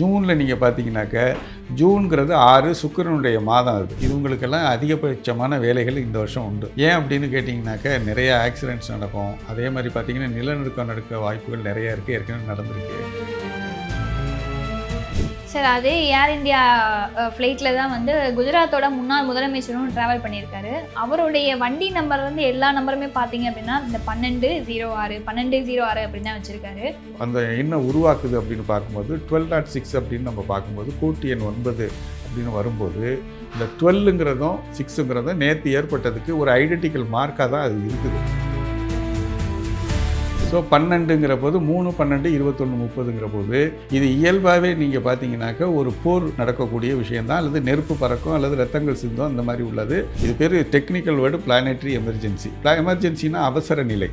ஜூனில் நீங்கள் பார்த்தீங்கன்னாக்க ஜூன்கிறது ஆறு சுக்கிரனுடைய மாதம் அது. இவங்களுக்கெல்லாம் அதிகபட்சமான வேலைகள் இந்த வருஷம் உண்டு. ஏன் அப்படின்னு கேட்டிங்கனாக்க நிறைய ஆக்சிடென்ட்ஸ் நடக்கும். அதே மாதிரி பார்த்தீங்கன்னா நிலநடுக்கம் நடக்க வாய்ப்புகள் நிறைய இருக்குது ஏற்கனவே நடந்திருக்கு. சார் அதே ஏர் இந்தியா ஃப்ளைட்டில் தான் வந்து குஜராத்தோட முன்னாள் முதலமைச்சரும் ட்ராவல் பண்ணியிருக்காரு. அவருடைய வண்டி நம்பர் வந்து எல்லா நம்பருமே பார்த்தீங்க அப்படின்னா இந்த பன்னெண்டு ஜீரோ ஆறு பன்னெண்டு ஜீரோ ஆறு அப்படின்னு தான் வச்சுருக்காரு. அந்த என்ன உருவாக்குது அப்படின்னு பார்க்கும்போது டுவெல் நாட் சிக்ஸ் அப்படின்னு நம்ம பார்க்கும்போது கூட்டி எண் ஒன்பது அப்படின்னு வரும்போது இந்த டுவெல்லுங்கிறதும் சிக்ஸுங்கிறதும் நேற்று ஏற்பட்டதுக்கு ஒரு ஐடென்டிக்கல் மார்க்காக தான் அது இருக்குது. ஸோ பன்னெண்டுங்கிற போது மூணு பன்னெண்டு இருபத்தொன்று முப்பதுங்கிற போது இது இயல்பாகவே நீங்கள் பார்த்தீங்கன்னாக்க ஒரு போர் நடக்கக்கூடிய விஷயம்தான். அல்லது நெருப்பு பறக்கும் அல்லது ரத்தங்கள் சிந்தும் அந்த மாதிரி உள்ளது. இது பேர் டெக்னிக்கல் வேர்டு பிளானட்ரி எமர்ஜென்சி எமர்ஜென்சினா அவசர நிலை.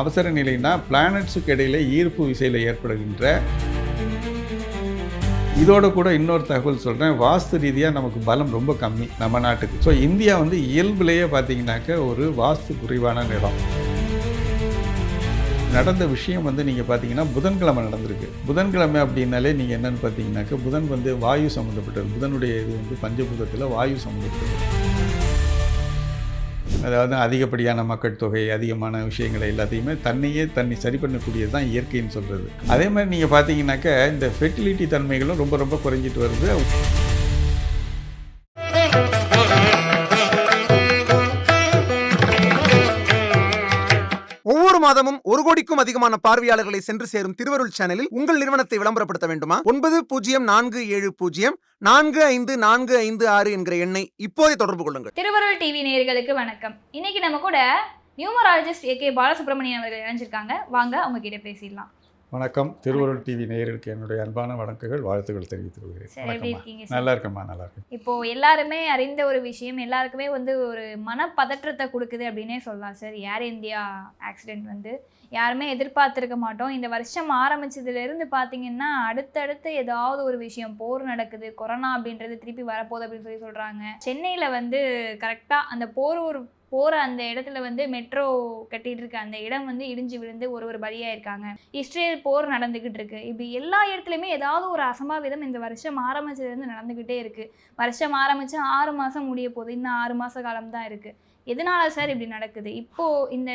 அவசர நிலைனா பிளானட்ஸுக்கு இடையில ஈர்ப்பு விசையில் ஏற்படுகின்ற இதோட கூட இன்னொரு தகவல் சொல்கிறேன் வாஸ்து ரீதியாக நமக்கு பலம் ரொம்ப கம்மி நம்ம நாட்டுக்கு. ஸோ இந்தியா வந்து இயல்புலேயே பார்த்தீங்கன்னாக்க ஒரு வாஸ்து குறைவான நிலம். நடந்த விஷயம் வந்து நீங்கள் பார்த்தீங்கன்னா புதன்கிழமை நடந்திருக்கு. புதன்கிழமை அப்படின்னாலே நீங்கள் என்னென்னு பார்த்தீங்கன்னாக்க புதன் வந்து வாயு சம்மந்தப்பட்டது புதனுடைய இது வந்து பஞ்சபூதத்தில் வாயு சம்மந்தப்பட்டது அதாவது அதிகப்படியான மக்கள் தொகை அதிகமான விஷயங்களை எல்லாத்தையுமே தன்னையே தன்னை சரி பண்ணக்கூடியது தான் இயற்கைன்னு சொல்கிறது அதே மாதிரி நீங்கள் பார்த்தீங்கன்னாக்க இந்த ஃபெர்டிலிட்டி தன்மைகளும் ரொம்ப ரொம்ப குறைஞ்சிட்டு வருது. மாதமும் ஒரு கோடிக்கும் அதிகமான பார்வையாளர்களை சென்று சேரும் திருவருள் சேனலில் உங்கள் நிறுவனத்தை விளம்பரப்படுத்த வேண்டுமா? ஒன்பது பூஜ்ஜியம் நான்கு ஏழு பூஜ்ஜியம் நான்கு ஐந்து நான்கு ஐந்து ஆறு என்கிற எண்ணை இப்போதே தொடர்பு கொள்ளுங்கள். திருவருள் டிவி நேயர்களுக்கு வணக்கம். இன்னைக்கு நம்ம கூட நியூமராலஜிஸ்ட் ஏ கே பாலசுப்ரமணியன் அவர்கள் இணைஞ்சிருக்காங்க. வாங்க அவங்க கிட்ட பேசிடலாம். வணக்கம். திருவருள் டிவி நேயர்களுக்கு என்னுடைய அன்பான வணக்கங்கள் வாழ்த்துக்கள் தெரிவித்துக் கொள்கிறேன். நல்லா இருக்கேம்மா நல்லா இருக்கேன். இப்போ எல்லாருமே அறிந்த ஒரு விஷயம் எல்லாருக்குமே வந்து ஒரு மனப்பதற்றத்தை கொடுக்குது அப்படின்னே சொல்லலாம் சார். ஏர் இந்தியா ஆக்சிடென்ட் வந்து யாருமே எதிர்பார்த்துருக்க மாட்டோம். இந்த வருஷம் ஆரம்பிச்சதுலேருந்து பார்த்தீங்கன்னா அடுத்தடுத்து ஏதாவது ஒரு விஷயம் போர் நடக்குது கொரோனா அப்படின்றது திருப்பி வரப்போகுது அப்படின்னு சொல்லி சொல்கிறாங்க சென்னையில் வந்து கரெக்டாக அந்த போர் ஒரு போகிற அந்த இடத்துல வந்து மெட்ரோ கட்டிகிட்டு இருக்க அந்த இடம் வந்து இடிஞ்சு விழுந்து ஒரு ஒரு பலியாக இருக்காங்க இஸ்ரேல் போர் நடந்துக்கிட்டு இருக்கு. இப்படி எல்லா இடத்துலையுமே ஏதாவது ஒரு அசம்பாவிதம் இந்த வருஷம் ஆரம்பிச்சதுலேருந்து நடந்துக்கிட்டே இருக்குது வருஷம் ஆரம்பித்து ஆறு மாதம் முடிய போகுது. இன்னும் ஆறு மாத காலம் தான் இருக்குது எதனால சார் இப்படி நடக்குது? இப்போ இந்த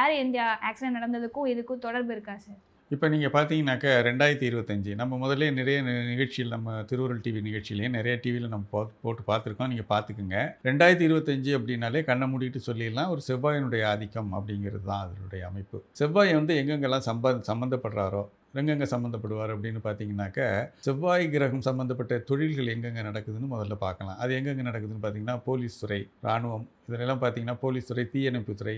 ஏர் இந்தியா ஆக்சிடென்ட் நடந்ததுக்கும் இதுக்கும் தொடர்பு இருக்கா சார்? இப்போ நீங்கள் பார்த்தீங்கன்னாக்கா ரெண்டாயிரத்தி இருபத்தஞ்சி நம்ம முதல்ல நிறைய நிகழ்ச்சியில் நம்ம திருவருள் டிவி நிகழ்ச்சியிலேயே நிறைய டிவியில் நம்ம போ போட்டு பார்த்துருக்கோம். நீங்கள் பார்த்துக்குங்க. ரெண்டாயிரத்தி இருபத்தஞ்சி அப்படின்னாலே கண்ணை மூடிட்டு சொல்லிடலாம். ஒரு செவ்வாயினுடைய ஆதிக்கம் அப்படிங்கிறது தான் அதனுடைய அமைப்பு. செவ்வாய் வந்து எங்கெங்கெல்லாம் சம்ப சம்மந்தப்படுறாரோ எங்கெங்கே சம்மந்தப்படுவார் அப்படின்னு பார்த்தீங்கன்னாக்க செவ்வாய் கிரகம் சம்மந்தப்பட்ட தொழில்கள் எங்கெங்கே நடக்குதுன்னு முதல்ல பார்க்கலாம். அது எங்கெங்கே நடக்குதுன்னு பார்த்தீங்கன்னா போலீஸ் துறை இராணுவம் இதிலெல்லாம் பார்த்தீங்கன்னா போலீஸ் துறை தீயணைப்பு துறை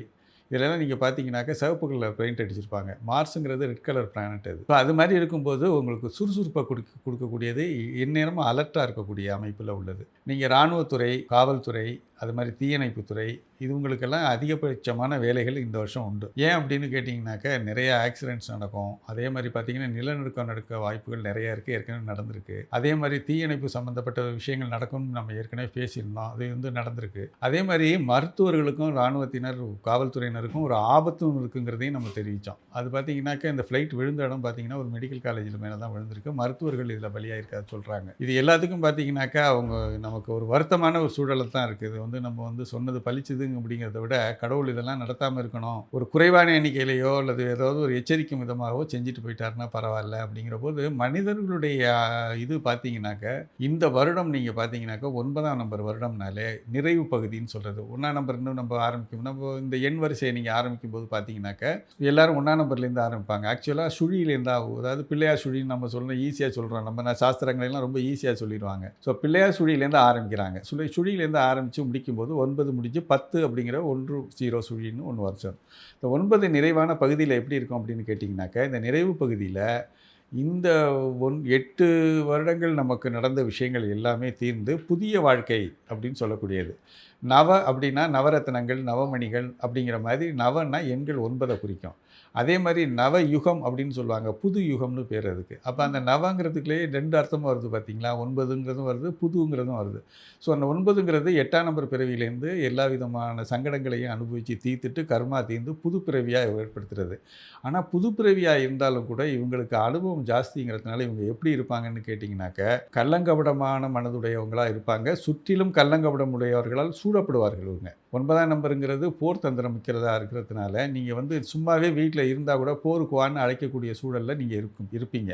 இதெல்லாம் நீங்கள் பார்த்தீங்கன்னாக்க சிவப்பு கலர் பெயிண்ட் அடிச்சிருப்பாங்க. மார்ஸுங்கிறது ரெட் கலர் பிளானட் அது. ஸோ அது மாதிரி இருக்கும்போது உங்களுக்கு சுறுசுறுப்பை கொடுக்க கொடுக்கக்கூடியது எந்நேரமும் அலர்ட்டாக இருக்கக்கூடிய அமைப்பில் உள்ளது. நீங்கள் இராணுவத்துறை காவல்துறை அது மாதிரி தீயணைப்புத்துறை இவங்களுக்கெல்லாம் அதிகபட்சமான வேலைகள் இந்த வருஷம் உண்டு. ஏன் அப்படின்னு கேட்டிங்கனாக்கா நிறைய ஆக்சிடென்ட்ஸ் நடக்கும். அதே மாதிரி பார்த்தீங்கன்னா நிலநடுக்கம் நடக்க வாய்ப்புகள் நிறைய இருக்குது ஏற்கனவே நடந்திருக்கு. அதே மாதிரி தீயணைப்பு சம்மந்தப்பட்ட விஷயங்கள் நடக்கும்னு நம்ம ஏற்கனவே பேசியிருந்தோம். அது வந்து நடந்திருக்கு. அதே மாதிரி மருத்துவர்களுக்கும் இராணுவத்தினர் காவல்துறையினருக்கும் ஒரு ஆபத்தும் இருக்குங்கிறதையும் நம்ம தெரிவித்தோம். அது பார்த்தீங்கன்னாக்கா இந்த ஃப்ளைட் விழுந்த இடம் பார்த்தீங்கன்னா ஒரு மெடிக்கல் காலேஜில் மேலே தான் விழுந்திருக்கு. மருத்துவர்கள் இதில் பலியாயிருக்காது சொல்கிறாங்க இது எல்லாத்துக்கும் பார்த்தீங்கன்னாக்கா அவங்க நமக்கு ஒரு வருத்தமான ஒரு சூழலை தான் இருக்குது. வந்து நம்ம வந்து சொன்னது பலிச்சதுங்க அப்படிங்கிறத விட கடவுள் இதெல்லாம் நடத்தாமல் இருக்கணும். ஒரு குறைவான எண்ணிக்கையிலையோ அல்லது ஏதாவது ஒரு எச்சரிக்கும் விதமாகவோ செஞ்சுட்டு போயிட்டாருன்னா பரவாயில்ல அப்படிங்கிற போது மனிதர்களுடைய இது பார்த்தீங்கன்னாக்க இந்த வருடம் நீங்கள் பார்த்தீங்கன்னாக்க ஒன்பதாம் நம்பர் வருடம்னாலே நிறைவு பகுதின்னு சொல்கிறது ஒன்றாம் நம்பர் இன்னும் நம்ம ஆரம்பிக்கும். நம்ம இந்த எண் வரிசையை நீங்கள் ஆரம்பிக்கும் போது பார்த்தீங்கன்னாக்க எல்லாரும் ஒன்றாம் நம்பர்லேருந்து ஆரம்பிப்பாங்க. ஆக்சுவலாக சுழியிலேருந்து ஆகும் அதாவது பிள்ளையார் சுழின்னு நம்ம சொல்லணும் ஈஸியாக சொல்கிறோம் நம்ம சாஸ்திரங்களெல்லாம் ரொம்ப ஈஸியாக சொல்லிடுவாங்க. ஸோ பிள்ளையார் சுழியிலேருந்து ஆரம்பிக்கிறாங்க. சுழி சுழியிலேருந்து ஆரம்பித்து முடிக்கும்போது ஒன்பது முடிஞ்சு பத்து அப்படிங்கிற ஒன்று ஜீரோ சுழின்னு ஒன்று வருஷம். இந்த ஒன்பது நிறைவான பகுதியில் எப்படி இருக்கும் அப்படின்னு கேட்டிங்கனாக்கா இந்த நிறைவு பகுதியில் இந்த ஒன் எட்டு வருடங்கள் நமக்கு நடந்த விஷயங்கள் எல்லாமே தீர்ந்து புதிய வாழ்க்கை அப்படின்னு சொல்லக்கூடியது. நவ அப்படின்னா நவரத்னங்கள் நவமணிகள் அப்படிங்கிற மாதிரி நவன்னா எண்கள் ஒன்பதை குறிக்கும். அதே மாதிரி நவ யுகம் அப்படின்னு சொல்லுவாங்க. புது யுகம்னு பேர் அதுக்கு. அப்போ அந்த நவங்கிறதுக்குள்ளேயே ரெண்டு அர்த்தமும் வருது பார்த்தீங்களா ஒன்பதுங்கிறதும் வருது புதுங்கிறதும் வருது. ஸோ அந்த ஒன்பதுங்கிறது எட்டாம் நம்பர் பிறவியிலேருந்து எல்லா விதமான சங்கடங்களையும் அனுபவித்து தீர்த்துட்டு கர்மா தீர்ந்து புது பிறவியாக ஏற்படுத்துறது. ஆனால் புது பிறவியாக இருந்தாலும் கூட இவங்களுக்கு அனுபவம் ஜாஸ்திங்கிறதுனால இவங்க எப்படி இருப்பாங்கன்னு கேட்டிங்கனாக்க கள்ளங்கபடமான மனதுடையவங்களாக இருப்பாங்க. சுற்றிலும் கள்ளங்கபடம் உடையவர்களால் சூழப்படுவார்கள் இவங்க. ஒன்பதாம் நம்பருங்கிறது போர் தந்திரம் மிக்கிறதா இருக்கிறதுனால நீங்கள் வந்து சும்மாவே வீட்டில் இருந்தால் கூட போருக்கு வான்னு அழைக்கக்கூடிய சூழலில் நீங்கள் இருக்கும் இருப்பீங்க.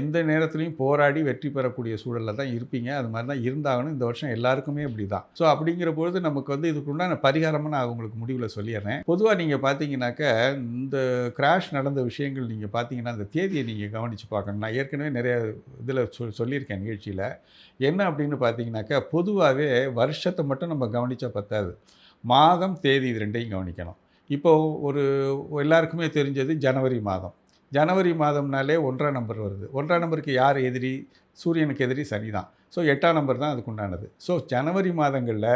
எந்த நேரத்துலையும் போராடி வெற்றி பெறக்கூடிய சூழலில் தான் இருப்பீங்க. அது மாதிரி தான் இருந்தாகணும். இந்த வருஷம் எல்லாருக்குமே அப்படி தான். ஸோ அப்படிங்கிற பொழுது நமக்கு வந்து இதுக்கு உண்டான பரிகாரமாக நான் உங்களுக்கு முடிவில் சொல்லிடுறேன் பொதுவாக நீங்கள் பார்த்தீங்கன்னாக்க இந்த கிராஷ் நடந்த விஷயங்கள் நீங்கள் பார்த்தீங்கன்னா அந்த தேதியை நீங்கள் கவனித்து பார்க்கணும். நான் ஏற்கனவே நிறைய இதில் சொல் சொல்லியிருக்கேன் நிகழ்ச்சியில். என்ன அப்படின்னு பார்த்தீங்கன்னாக்கா பொதுவாகவே வருஷத்தை மட்டும் நம்ம கவனித்தா பத்தாது. மாதம் தேதி இது ரெண்டையும் கவனிக்கணும். இப்போ ஒரு எல்லாருக்குமே தெரிஞ்சது ஜனவரி மாதம். ஜனவரி மாதம்னாலே ஒன்றாம் நம்பர் வருது. ஒன்றாம் நம்பருக்கு யார் எதிரி? சூரியனுக்கு எதிரி சனி தான் ஸோ எட்டாம் நம்பர் தான் அதுக்கு உண்டானது. ஸோ ஜனவரி மாதங்களில்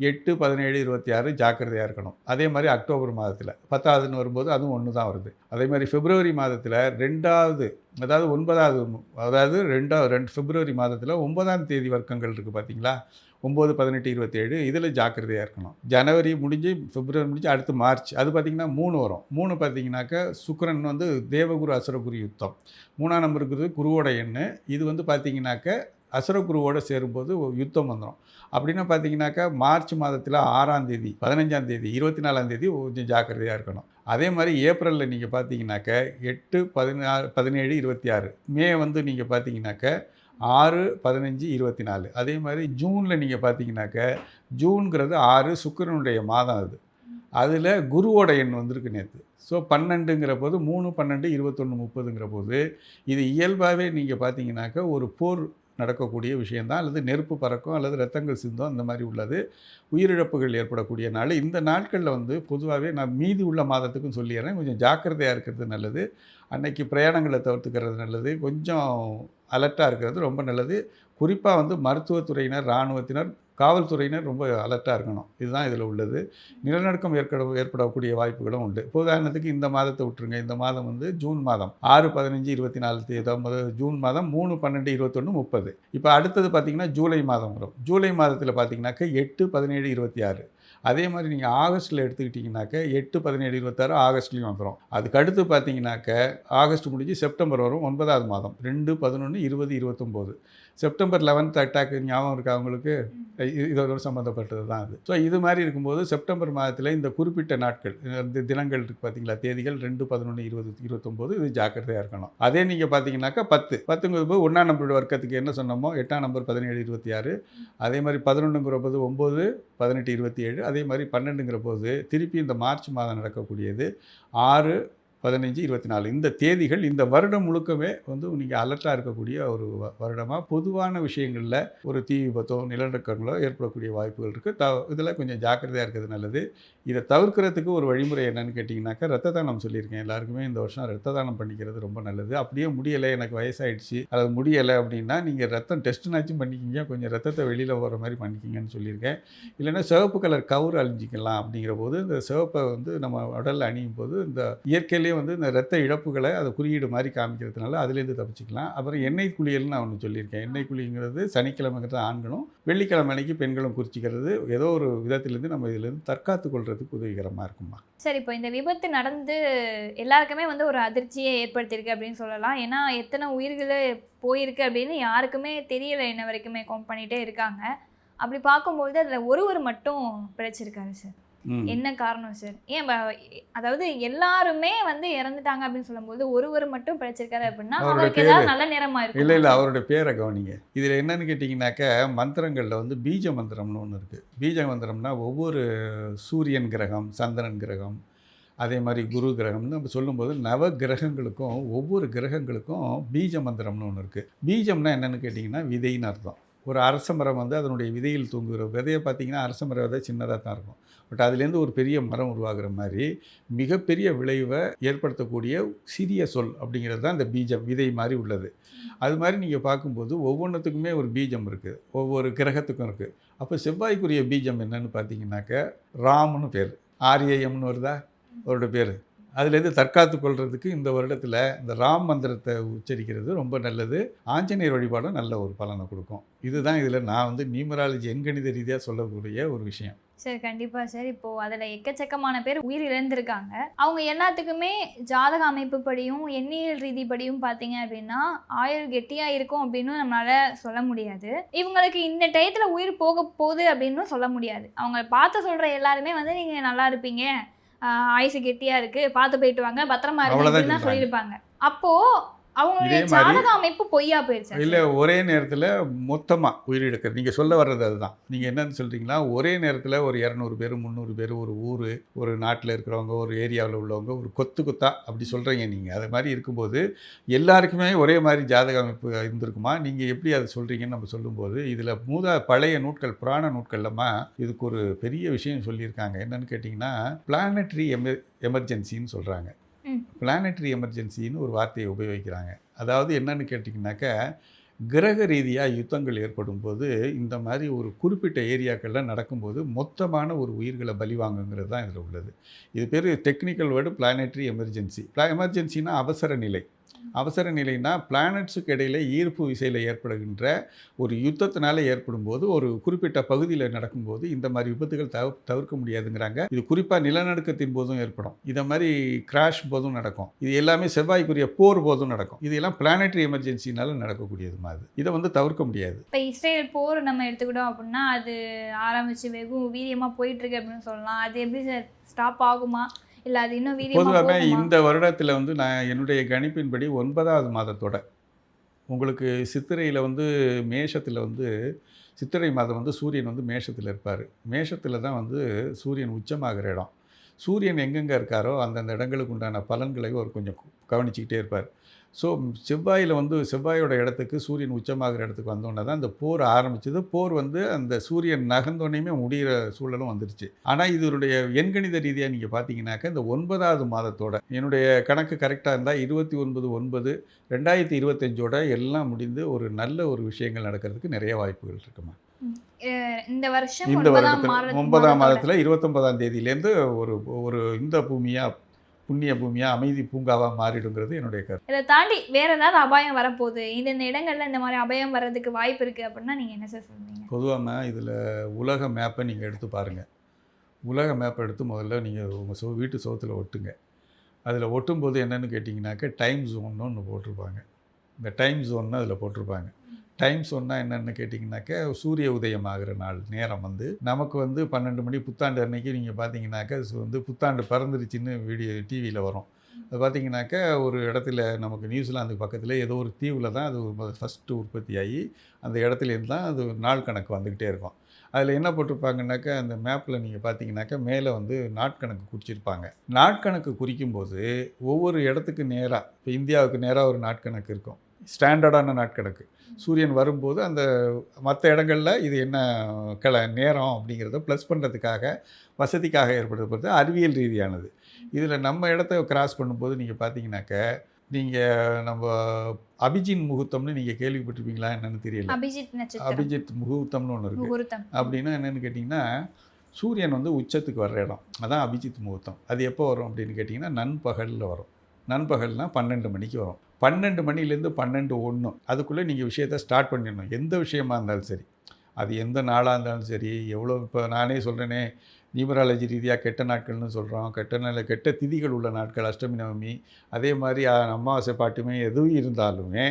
எட்டு பதினேழு இருபத்தி ஆறு ஜாக்கிரதையாக இருக்கணும். அதே மாதிரி அக்டோபர் மாதத்தில். பத்தாவதுன்னு வரும்போது அதுவும் ஒன்று தான் வருது. அதே மாதிரி பிப்ரவரி மாதத்தில் ரெண்டாவது அதாவது ஒன்பதாவது அதாவது ரெண்டாவது ரெண்டு பிப்ரவரி மாதத்தில் ஒன்பதாம் தேதி வர்க்கங்கள் இருக்குது பார்த்தீங்களா ஒம்பது பதினெட்டு இருபத்தேழு இதில் ஜாக்கிரதையாக இருக்கணும். ஜனவரி முடிஞ்சு பிப்ரவரி முடிஞ்சு அடுத்து மார்ச். அது பார்த்திங்கன்னா மூணு வரும். மூணு பார்த்தீங்கன்னாக்கா சுக்கரன் வந்து தேவகுரு அசுரகுரு யுத்தம். மூணாம் நம்பர் இருக்கிறது குருவோட எண்ணு. இது வந்து பார்த்தீங்கன்னாக்க அசுரகுருவோட சேரும்போது யுத்தம் வந்துடும் அப்படின்னா பார்த்தீங்கன்னாக்கா மார்ச் மாதத்தில் ஆறாம் தேதி பதினஞ்சாம் தேதி இருபத்தி நாலாம் தேதி கொஞ்சம் ஜாக்கிரதையாக இருக்கணும். அதே மாதிரி ஏப்ரலில் நீங்கள் பார்த்தீங்கன்னாக்க எட்டு பதினாறு பதினேழு இருபத்தி ஆறு மே வந்து நீங்கள் பார்த்தீங்கன்னாக்க ஆறு பதினஞ்சு இருபத்தி நாலு அதே மாதிரி ஜூனில் நீங்கள் பார்த்தீங்கன்னாக்க ஜூன்கிறது ஆறு சுக்கிரனுடைய மாதம் அது. அதில் குருவோட எண் வந்திருக்கு நேற்று ஸோ பன்னெண்டுங்கிற போது மூணு பன்னெண்டு இருபத்தொன்று முப்பதுங்கிற போது இது இயல்பாகவே நீங்கள் பார்த்தீங்கன்னாக்க ஒரு போர் நடக்கக்கூடிய விஷயந்தான். அல்லது நெருப்பு பறக்கும் அல்லது ரத்தங்கள் சிந்தும் அந்த மாதிரி உள்ளது. உயிரிழப்புகள் ஏற்படக்கூடிய நாள். இந்த நாட்களில் வந்து பொதுவாகவே நான் மீதி உள்ள மாதத்துக்கும் சொல்லிடுறேன் கொஞ்சம் ஜாக்கிரதையாக இருக்கிறது நல்லது. அன்னைக்கு பிரயாணங்களை தவிர்த்துக்கிறது நல்லது. கொஞ்சம் அலர்ட்டாக இருக்கிறது ரொம்ப நல்லது. குறிப்பாக வந்து மருத்துவத்துறையினர் இராணுவத்தினர் காவல்துறையினர் ரொம்ப அலர்ட்டாக இருக்கணும். இதுதான் இதில் உள்ளது. நிலநடுக்கம் ஏற்பட ஏற்படக்கூடிய வாய்ப்புகளும் உண்டு. இப்போ உதாரணத்துக்கு இந்த மாதத்தை விட்டுருங்க. இந்த மாதம் வந்து ஜூன் மாதம். ஆறு பதினஞ்சு இருபத்தி நாலு தேதி முதல் ஜூன் மாதம் மூணு பன்னெண்டு இருபத்தொன்று முப்பது. இப்போ அடுத்தது பார்த்திங்கன்னா ஜூலை மாதம் வரும். ஜூலை மாதத்தில் பார்த்தீங்கன்னாக்கா எட்டு பதினேழு இருபத்தி ஆறு அதே மாதிரி நீங்கள் ஆகஸ்ட்டில் எடுத்துக்கிட்டிங்கனாக்க எட்டு பதினேழு இருபத்தாறு ஆகஸ்ட்லேயும் வந்துடும் அதுக்கு அடுத்து பார்த்தீங்கன்னாக்க ஆகஸ்ட் முடிஞ்சு செப்டம்பர் வரும். ஒன்பதாவது மாதம். ரெண்டு பதினொன்று இருபது இருபத்தொம்போது. செப்டம்பர் லெவன்த் அட்டாக் ஞாபகம் இருக்கா அவங்களுக்கு இதோட சம்மந்தப்பட்டது தான் அது. ஸோ இது மாதிரி இருக்கும்போது செப்டம்பர் மாதத்தில் இந்த குறிப்பிட்ட நாட்கள் இந்த தினங்கள் இருக்குது பார்த்தீங்களா தேதிகள் ரெண்டு பதினொன்று இருபது இருபத்தொம்போது இது ஜாக்கிரதையாக இருக்கணும். அதே நீங்கள் பார்த்தீங்கன்னாக்கா பத்து. பத்துங்கிறது போது ஒன்றாம் நம்பர் வர்க்கத்துக்கு என்ன சொன்னோமோ எட்டாம் நம்பர் பதினேழு இருபத்தி ஆறு அதே மாதிரி பதினொன்றுங்கிற போது ஒம்பது பதினெட்டு இருபத்தி ஏழு அதே மாதிரி பன்னெண்டுங்கிற போது திருப்பி இந்த மார்ச் மாதம் நடக்கக்கூடியது ஆறு பதினஞ்சு இருபத்தி நாலு இந்த தேதிகள் இந்த வருடம் முழுக்கவே வந்து நீங்கள் அலர்ட்டாக இருக்கக்கூடிய ஒரு வ- வருடமாக பொதுவான விஷயங்களில் ஒரு தீ விபத்தோ நிலநடுக்கங்களோ ஏற்படக்கூடிய வாய்ப்புகள் இருக்குது த இதில் கொஞ்சம் ஜாக்கிரதையாக இருக்கிறது நல்லது. இதை தவிர்க்கிறதுக்கு ஒரு வழிமுறை என்னென்னு கேட்டிங்கனாக்கா ரத்த தானம் சொல்லியிருக்கேன். எல்லாருக்குமே இந்த வருஷம் ரத்த தானம் பண்ணிக்கிறது ரொம்ப நல்லது. அப்படியே முடியலை எனக்கு வயசாகிடுச்சு அது முடியலை அப்படின்னா நீங்கள் ரத்தம் டெஸ்ட்னாச்சும் பண்ணிக்கிங்க. கொஞ்சம் ரத்தத்தை வெளியில் போகிற மாதிரி பண்ணிக்கிங்கன்னு சொல்லியிருக்கேன். இல்லைன்னா சிவப்பு கலர் கவுர் அழிஞ்சிக்கலாம் அப்படிங்கிற போது இந்த சிவப்பை வந்து நம்ம உடலில் அணியும் போது இந்த இயற்கையிலேயே வந்து இந்த ரத்த இழப்புகளை அதை குறியீடு மாதிரி காமிக்கிறதுனால அதுலேருந்து தப்பிச்சிக்கலாம். அப்புறம் எண்ணெய் குளியல்னு நான் ஒன்று சொல்லியிருக்கேன். எண்ணெய் குழிங்கிறது சனிக்கிழமைங்கிறது ஆண்களும் வெள்ளிக்கிழமை அன்னைக்கு பெண்களும் குறிச்சிக்கிறது. ஏதோ ஒரு விதத்திலேருந்து நம்ம இதுலேருந்து தற்காத்து கொள்றதுக்கு உதவிகரமாக இருக்குமா? சரி இப்போ இந்த விபத்து நடந்து எல்லாருக்குமே வந்து ஒரு அதிர்ச்சியை ஏற்படுத்தியிருக்கு அப்படின்னு சொல்லலாம். ஏன்னா எத்தனை உயிர்களே போயிருக்கு அப்படின்னு யாருக்குமே தெரியலை என்ன வரைக்குமே கவுண்ட் பண்ணிகிட்டே இருக்காங்க. அப்படி பார்க்கும்போது அதில் ஒருவர் மட்டும் பிழைச்சிருக்காரு சார். என்ன காரணம் சார்? ஏன் அதாவது எல்லாருமே வந்து இறந்துட்டாங்க அப்படின்னு சொல்லும்போது ஒருவர் மட்டும் பிழைச்சிருக்காரு அப்படின்னா அவருக்கு? ஏதாவது நல்ல நேரமா இருக்கும். இல்லை இல்லை அவருடைய பேரை கவனிங்க. இதில் என்னன்னு கேட்டிங்கனாக்கா மந்திரங்களில் வந்து பீஜ மந்திரம்னு ஒன்று இருக்குது பீஜ மந்திரம்னா ஒவ்வொரு சூரியன் கிரகம் சந்திரன் கிரகம் அதே மாதிரி குரு கிரகம்னு நம்ம சொல்லும்போது நவ கிரகங்களுக்கும் ஒவ்வொரு கிரகங்களுக்கும் பீஜ மந்திரம்னு ஒன்று இருக்குது பீஜம்னா என்னன்னு கேட்டிங்கன்னா விதைன்னு அர்த்தம். ஒரு அரச மரம் வந்து அதனுடைய விதையில் தூங்குகிற விதையை பார்த்தீங்கன்னா அரச மர விதை சின்னதாக தான் இருக்கும். பட் அதுலேருந்து ஒரு பெரிய மரம் உருவாகிற மாதிரி மிகப்பெரிய விளைவை ஏற்படுத்தக்கூடிய சிறிய சொல் அப்படிங்கிறது தான் இந்த பீஜம் விதை மாதிரி உள்ளது. அது மாதிரி நீங்கள் பார்க்கும்போது ஒவ்வொன்றுத்துக்குமே ஒரு பீஜம் இருக்குது ஒவ்வொரு கிரகத்துக்கும் இருக்குது அப்போ செவ்வாய்க்குரிய பீஜம் என்னன்னு பார்த்தீங்கன்னாக்க ராம்னு பேர் ஆரியம்னு வருதா? அவரோட பேர். அதுலேருந்து தற்காத்து கொள்றதுக்கு இந்த வருடத்தில் இந்த ராம் மந்திரத்தை உச்சரிக்கிறது ரொம்ப நல்லது. ஆஞ்சநேயர் வழிபாடும் நல்ல ஒரு பலனை கொடுக்கும். இதுதான் இதில் நான் வந்து நியூமராலஜி எண்கணித ரீதியாக சொல்லக்கூடிய ஒரு விஷயம். சார் கண்டிப்பா சார். இப்போ அதுல எக்கச்சக்கமான பேர் உயிர் இழந்திருக்காங்க. அவங்க எல்லாத்துக்குமே ஜாதக அமைப்பு படியும் எண்ணியல் ரீதி படியும் பார்த்தீங்க அப்படின்னா ஆயுள் கெட்டியா இருக்கும் அப்படின்னு நம்மளால சொல்ல முடியாது. இவங்களுக்கு இந்த டயத்துல உயிர் போக போகுது அப்படின்னு சொல்ல முடியாது. அவங்க பார்த்து சொல்ற எல்லாருமே வந்து நீங்க நல்லா இருப்பீங்க. ஆயுசு கெட்டியா இருக்கு. பார்த்து போயிட்டு வாங்க. பத்திரமா இருக்கு அவ்வளவுதான் அப்படின்னு தான் சொல்றாங்க. சொல்லியிருப்பாங்க. அப்போ அவங்களுடைய இதே மாதிரி- ஜாதக அமைப்பு பொய்யா போயிடுச்சு இல்லை ஒரே நேரத்தில் மொத்தமாக உயிரிழக்கிறது. நீங்கள் சொல்ல வர்றது அதுதான். நீங்கள் என்னன்னு சொல்கிறீங்களா ஒரே நேரத்தில் ஒரு இரநூறு பேர் முந்நூறு பேர் ஒரு ஊர் ஒரு நாட்டில் இருக்கிறவங்க ஒரு ஏரியாவில் உள்ளவங்க ஒரு கொத்து கொத்தா அப்படி சொல்கிறீங்க நீங்கள் அது மாதிரி இருக்கும்போது எல்லாருக்குமே ஒரே மாதிரி ஜாதக அமைப்பு இருந்திருக்குமா? நீங்கள் எப்படி அதை சொல்கிறீங்கன்னு நம்ம சொல்லும்போது இதில் மூத பழைய நூட்கள் புராண நூட்கள்லமா இதுக்கு ஒரு பெரிய விஷயம் சொல்லியிருக்காங்க. என்னன்னு கேட்டிங்கன்னா பிளானட்ரி எமர் எமர்ஜென்சின்னு சொல்கிறாங்க ம். பிளானட்ரி எமர்ஜென்சின்னு ஒரு வார்த்தையை உபயோகிக்கிறாங்க. அதாவது என்னன்னு கேட்டிங்கனாக்கா கிரக ரீதியாக யுத்தங்கள் ஏற்படும் போது இந்த மாதிரி ஒரு குறிப்பிட்ட ஏரியாக்களில் நடக்கும்போது மொத்தமான ஒரு உயிர்களை பலி வாங்குங்கிறது தான் இதில் உள்ளது. இது பேர் டெக்னிக்கல் வேர்டு பிளானட்ரி எமர்ஜென்சி பிளா எமர்ஜென்சினா அவசர நிலை. அவசர நிலைனா பிளானட்ஸுக்கு இடையில் ஈர்ப்பு விசையில் ஏற்படுகின்ற ஒரு யுத்தத்தினால ஏற்படும் போது ஒரு குறிப்பிட்ட பகுதியில் நடக்கும்போது இந்த மாதிரி விபத்துகள் தவ தவிர்க்க முடியாதுங்கிறாங்க. இது குறிப்பாக நிலநடுக்கத்தின் போதும் ஏற்படும். இதை மாதிரி கிராஷ் போதும் நடக்கும். இது எல்லாமே செவ்வாய்க்குரிய போர் போதும் நடக்கும். இது எல்லாம் பிளானட்டரி எமர்ஜென்சினால நடக்கக்கூடியது மாதிரி. இதை வந்து தவிர்க்க முடியாது. இப்போ இஸ்ரேல் போர் நம்ம எடுத்துக்கிட்டோம் அப்படின்னா அது ஆரம்பிச்சு வெகு வீரியமாக போயிட்டுருக்கு அப்படின்னு சொல்லலாம். அது எப்படி சார் ஸ்டாப் ஆகுமா? இல்ல அது இன்னும் வீரியமா பொதுவாகவே? இந்த வருடத்தில் வந்து நான் என்னுடைய கணிப்பின்படி ஒன்பதாவது மாதத்தோட உங்களுக்கு சித்திரையில் வந்து மேஷத்தில் வந்து சித்திரை மாதம் வந்து சூரியன் வந்து மேஷத்தில் இருப்பார். மேஷத்தில் தான் வந்து சூரியன் உச்சமாகிற இடம். சூரியன் எங்கெங்கே இருக்காரோ அந்தந்த இடங்களுக்கு உண்டான பலன்களை அவர் கொஞ்சம் கவனிச்சுக்கிட்டே இருப்பார். ஸோ செவ்வாயில் வந்து செவ்வாயோட இடத்துக்கு சூரியன் உச்சமாகிற இடத்துக்கு வந்தோடனே தான் இந்த போர் ஆரம்பிச்சது. போர் வந்து அந்த சூரியன் நகர்ந்தோடனேயுமே முடிகிற சூழலும் வந்துருச்சு. ஆனால் இதனுடைய எண்கணித ரீதியாக நீங்கள் பார்த்தீங்கன்னாக்கா இந்த ஒன்பதாவது மாதத்தோட என்னுடைய கணக்கு கரெக்டாக இருந்தால் இருபத்தி ஒன்பது ஒன்பது ரெண்டாயிரத்தி இருபத்தஞ்சோட எல்லாம் முடிந்து ஒரு நல்ல ஒரு விஷயங்கள் நடக்கிறதுக்கு நிறைய வாய்ப்புகள் இருக்குமா? இந்த வருஷம் இந்த வருடத்தில் ஒன்பதாம் மாதத்தில் இருபத்தொன்பதாம் தேதியிலேருந்து ஒரு ஒரு இந்த பூமியாக புண்ணிய பூமியாக அமைதி பூங்காவாக மாறிடுங்கிறது என்னுடைய கருத்து. இதை தாண்டி வேற ஏதாவது அபாயம் வரப்போகுது? இந்த இந்த இடங்கள்ல இந்த மாதிரி அபாயம் வர்றதுக்கு வாய்ப்பு இருக்கு அப்படின்னா நீங்க என்ன சார் சொல்றீங்க? பொதுவாக இதில் உலக மேப்பை நீங்கள் எடுத்து பாருங்கள் உலக மேப்பை எடுத்து முதல்ல நீங்கள் உங்கள் சோ வீட்டு சோத்தில் ஒட்டுங்க. அதில் ஒட்டும்போது என்னென்னு கேட்டிங்கனாக்கா டைம் ஜோன்னு ஒன்று போட்டிருப்பாங்க. இந்த டைம் ஜோன்னு அதில் போட்டிருப்பாங்க. டைம் சொன்னால் என்னென்னு கேட்டிங்கனாக்கா சூரிய உதயம் ஆகிற நாள் நேரம் வந்து நமக்கு வந்து பன்னெண்டு மணி புத்தாண்டு அன்னைக்கு நீங்கள் பார்த்தீங்கன்னாக்கா வந்து புத்தாண்டு பிறந்துருச்சுன்னு வீடியோ டிவியில் வரும். அது பார்த்தீங்கன்னாக்கா ஒரு இடத்துல நமக்கு நியூசிலாந்துக்கு பக்கத்தில் ஏதோ ஒரு தீவில் தான் அது ஃபஸ்ட்டு உற்பத்தி ஆகி அந்த இடத்துலேருந்து தான் அது நாள் கணக்கு வந்துக்கிட்டே இருக்கும். அதில் என்ன போட்டிருப்பாங்கனாக்கா அந்த மேப்பில் நீங்கள் பார்த்தீங்கன்னாக்கா மேலே வந்து நாட்கணக்கு குறிச்சிருப்பாங்க. நாட்கணக்கு குறிக்கும்போது ஒவ்வொரு இடத்துக்கு நேராக இப்போ இந்தியாவுக்கு நேராக ஒரு நாட்கணக்கு இருக்கும். ஸ்டாண்டர்டான நாட்கணக்கு சூரியன் வரும்போது அந்த மற்ற இடங்களில் இது என்ன கிள நேரம் அப்படிங்கிறத ப்ளஸ் பண்ணுறதுக்காக வசதிக்காக ஏற்படுத்தப்படுறது அறிவியல் ரீதியானது. இதில் நம்ம இடத்த கிராஸ் பண்ணும்போது நீங்கள் பார்த்தீங்கன்னாக்க நீங்கள் நம்ம அபிஜின் முகூர்த்தம்னு நீங்கள் கேள்விப்பட்டிருப்பீங்களா என்னன்னு தெரியல. அபிஜித் அபிஜித் முகூர்த்தம்னு ஒன்று இருக்குது அப்படின்னா என்னென்னு கேட்டிங்கன்னா சூரியன் வந்து உச்சத்துக்கு வர்ற இடம். அதான் அபிஜித் முகூர்த்தம். அது எப்போ வரும் அப்படின்னு கேட்டிங்கன்னா நண்பகலில் வரும். நண்பகல்னா பன்னெண்டு மணிக்கு வரும். பன்னெண்டு மணிலேருந்து பன்னெண்டு ஒன்று. அதுக்குள்ளே நீங்கள் விஷயத்தை ஸ்டார்ட் பண்ணிடணும். எந்த விஷயமா இருந்தாலும் சரி. அது எந்த நாளாக இருந்தாலும் சரி. எவ்வளோ இப்போ நானே சொல்கிறேனே நியூமராலஜி ரீதியாக கெட்ட நாட்கள்னு சொல்கிறோம் கெட்ட நாள் கெட்ட திதிகள் உள்ள நாட்கள் அஷ்டமி நவமி. அதே மாதிரி அம்மாவாசை அமாவாசை பாட்டுமே எதுவும் இருந்தாலுமே